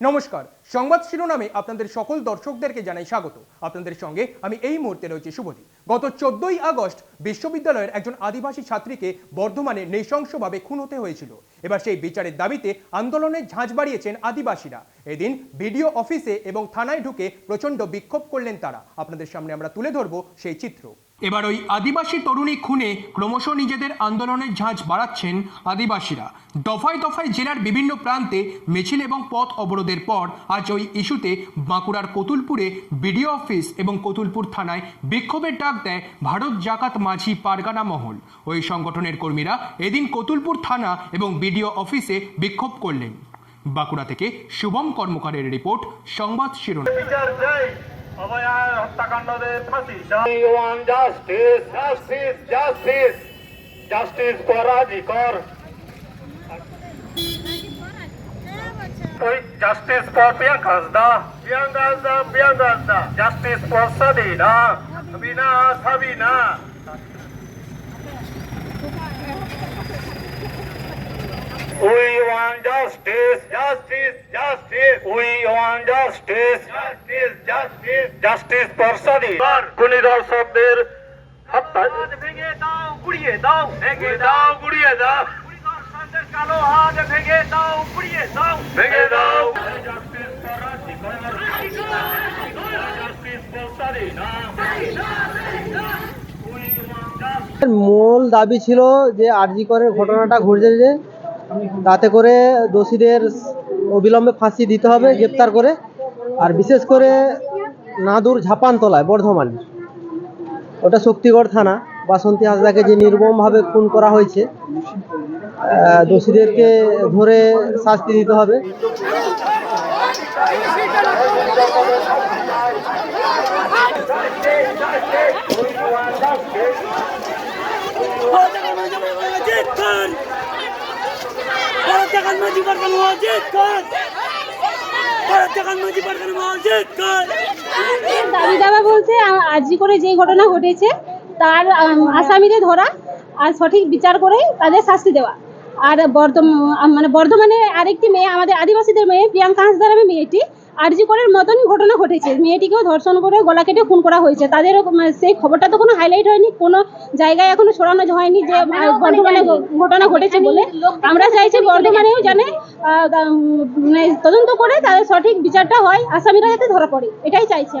নমস্কার। সংবাদ শিরোনামে আপনাদের সকল দর্শকদেরকে জানাই স্বাগত। আপনাদের সঙ্গে আমি এই মুহূর্তে রয়েছে শুভদীপ। গত চোদ্দই আগস্ট বিশ্ববিদ্যালয়ের একজন আদিবাসী ছাত্রীকে বর্ধমানে নৃশংসভাবে খুন হতে হয়েছিল। এবার সেই বিচারের দাবিতে আন্দোলনের ঝাঁঝ বাড়িয়েছেন আদিবাসীরা। এদিন বিডিও অফিসে এবং থানায় ঢুকে প্রচণ্ড বিক্ষোভ করলেন তারা। আপনাদের সামনে আমরা তুলে ধরব সেই চিত্র। এবার ওই আদিবাসী তরুণী খুনে ক্রমশ নিজেদের আন্দোলনের ঝাঁঝ বাড়াচ্ছেন আদিবাসীরা। দফায় দফায় জেলার বিভিন্ন প্রান্তে মিছিল এবং পথ অবরোধের পর আজ ওই ইস্যুতে বাঁকুড়ার কতুলপুরে বিডিও অফিস এবং কতুলপুর থানায় বিক্ষোভের ডাক দেয় ভারত জাকাত মাঝি পারগানা মহল। ওই সংগঠনের কর্মীরা এদিন কতুলপুর থানা এবং বিডিও অফিসে বিক্ষোভ করলেন। বাঁকুড়া থেকে শুভম কর্মকারের রিপোর্ট, সংবাদ শিরোনাম। অভয়ার হত্যাকাণ্ডদের ফাঁসি। One justice justice justice justice ওই justice for Priyanka Hansda Priyanka Hansda Priyanka Hansda justice for Sabina Sabina Sabina We want justice, justice, justice. We want justice, justice, justice, justice for Sadi. খুনি দর্শকদের হত্যা ভেঙে দাও গুড়িয়ে দাও ভেঙে দাও গুড়িয়ে দাও কালো হাত ভেঙে দাও গুড়িয়ে দাও ভেঙে দাও justice Rajikar. Justice. এর মূল দাবি ছিল যে আরজি করের ঘটনাটা ঘটেছে যে তাতে করে দোষীদের অবিলম্বে ফাঁসি দিতে হবে, গ্রেপ্তার করে। আর বিশেষ করে নাদুর ঝাপানতলায়, বর্ধমান। ওটা শক্তিগড় থানা, বাসন্তী হাসদাকে যে নির্মমভাবে খুন করা হয়েছে দোষীদেরকে ধরে শাস্তি দিতে হবে। দাবি দাবা বলতে, আ- আরজি করে ঘটনা ঘটেছে, তার ধরা আর সঠিক বিচার তাদের শাস্তি দেওয়া। আর বর্ধমান মানে বর্ধমানে আরেকটি মেয়ে, আমাদের আদিবাসীদের মেয়ে, প্রিয়াঙ্কা হাঁসদার আমি মেয়েটি আরজি করার মতনই ঘটনা ঘটেছে। মেয়েটিকেও ধর্ষণ করে গলা কেটে খুন করা হয়েছে। তাদের সেই খবরটা তো কোনো হাইলাইট হয়নি কোনো জায়গায় এখনও ছড়ানো হয়নি যে বর্ধমানে ঘটনা ঘটেছে বলে। আমরা চাইছি বর্ধমানেও জানে মানে তদন্ত করে তাদের সঠিক বিচারটা হয় আসামিরা যাতে ধরা পড়ে এটাই চাইছি